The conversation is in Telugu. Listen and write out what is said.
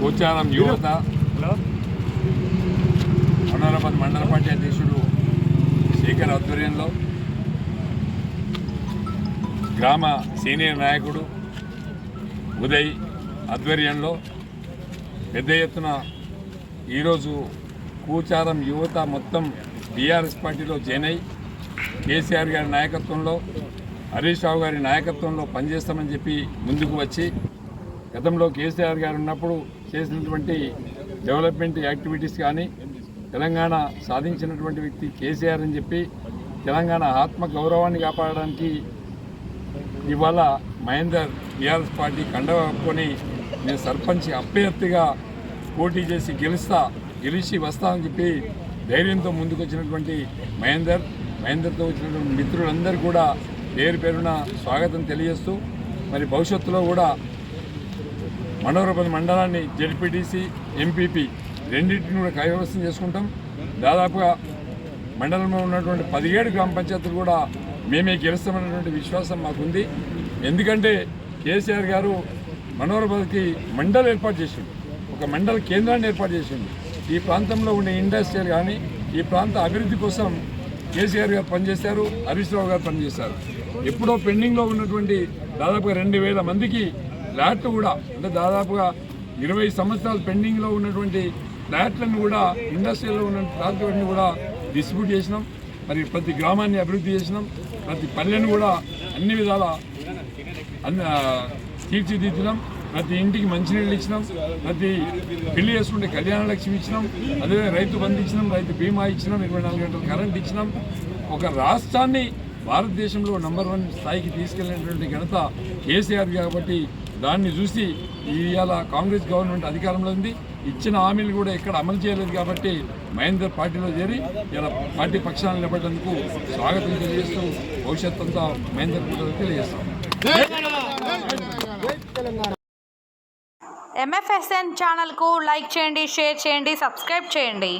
కూచారం యువత. అనారాబాద్ మండల పార్టీ అధ్యక్షుడు శేఖర్ ఆధ్వర్యంలో గ్రామ సీనియర్ నాయకుడు ఉదయ్ ఆధ్వర్యంలో పెద్ద ఎత్తున ఈరోజు కూచారం యువత మొత్తం బీఆర్ఎస్ పార్టీలో జాయిన్ అయి కేసీఆర్ గారి నాయకత్వంలో హరీష్ రావు గారి నాయకత్వంలో పనిచేస్తామని చెప్పి ముందుకు వచ్చి గతంలో కేసీఆర్ గారు ఉన్నప్పుడు చేసినటువంటి డెవలప్మెంట్ యాక్టివిటీస్ కానీ తెలంగాణ సాధించినటువంటి వ్యక్తి కేసీఆర్ అని చెప్పి తెలంగాణ ఆత్మ గౌరవాన్ని కాపాడడానికి ఇవాళ మహేందర్ టీఆర్ఎస్ పార్టీ కండవ కప్పుకొని నేను సర్పంచ్ అభ్యర్థిగా పోటీ చేసి గెలుస్తా గెలిచి వస్తా అని చెప్పి ధైర్యంతో ముందుకు వచ్చినటువంటి మహేందర్ మహేందర్తో వచ్చినటువంటి మిత్రులందరూ కూడా పేరు పేరున స్వాగతం తెలియజేస్తూ మరి భవిష్యత్తులో కూడా మనోరపతి మండలాన్ని జెడ్పీటీసీ ఎంపీపీ రెండింటిని కూడా కైవసం చేసుకుంటాం. దాదాపుగా మండలంలో ఉన్నటువంటి పదిహేడు గ్రామ పంచాయతీలు కూడా మేమే గెలుస్తామన్నటువంటి విశ్వాసం మాకుంది. ఎందుకంటే కేసీఆర్ గారు మనోరపతికి మండలి ఏర్పాటు చేసిండు. ఒక మండల కేంద్రాన్ని ఏర్పాటు చేసిండు. ఈ ప్రాంతంలో ఉండే ఇండస్ట్రియల్ కానీ ఈ ప్రాంత అభివృద్ధి కోసం కేసీఆర్ గారు పనిచేశారు హరీష్ రావు గారు పనిచేశారు. ఎప్పుడో పెండింగ్లో ఉన్నటువంటి దాదాపుగా రెండు వేల మందికి ఫ్లాట్లు కూడా అంటే దాదాపుగా ఇరవై సంవత్సరాలు పెండింగ్లో ఉన్నటువంటి ఫ్లాట్లను కూడా ఇండస్ట్రీలో ఉన్న ఫ్లాట్లన్నీ కూడా డిస్ట్రిబ్యూట్ చేసినాం. మరి ప్రతి గ్రామాన్ని అభివృద్ధి చేసినాం. ప్రతి పల్లెను కూడా అన్ని విధాల అన్ని తీర్చిదిద్దినాం. ప్రతి ఇంటికి మంచినీళ్ళు ఇచ్చినాం. ప్రతి పెళ్ళి చేసుకుంటే కళ్యాణ లక్ష్మి ఇచ్చినాం. అదే రైతు బంధు ఇచ్చినాం రైతు బీమా ఇచ్చినాం ఇరవై నాలుగు గంటలు కరెంట్ ఇచ్చినాం. ఒక రాష్ట్రాన్ని భారతదేశంలో నంబర్ వన్ స్థాయికి తీసుకెళ్ళినటువంటి ఘనత కేసీఆర్ కాబట్టి దాన్ని చూసి ఇవాళ కాంగ్రెస్ గవర్నమెంట్ అధికారంలో ఉంది. ఇచ్చిన హామీలు కూడా ఎక్కడ అమలు చేయలేదు కాబట్టి మహేందర్ పార్టీలో చేరి ఇలా పార్టీ పక్షాన్ని నిలబడేందుకు స్వాగతం తెలియజేస్తూ భవిష్యత్ అంతా మహేందర్ కూడా తెలియజేస్తాం. ఎంఎఫ్ఎస్ఎన్ ఛానల్కు లైక్ చేయండి షేర్ చేయండి సబ్స్క్రైబ్ చేయండి.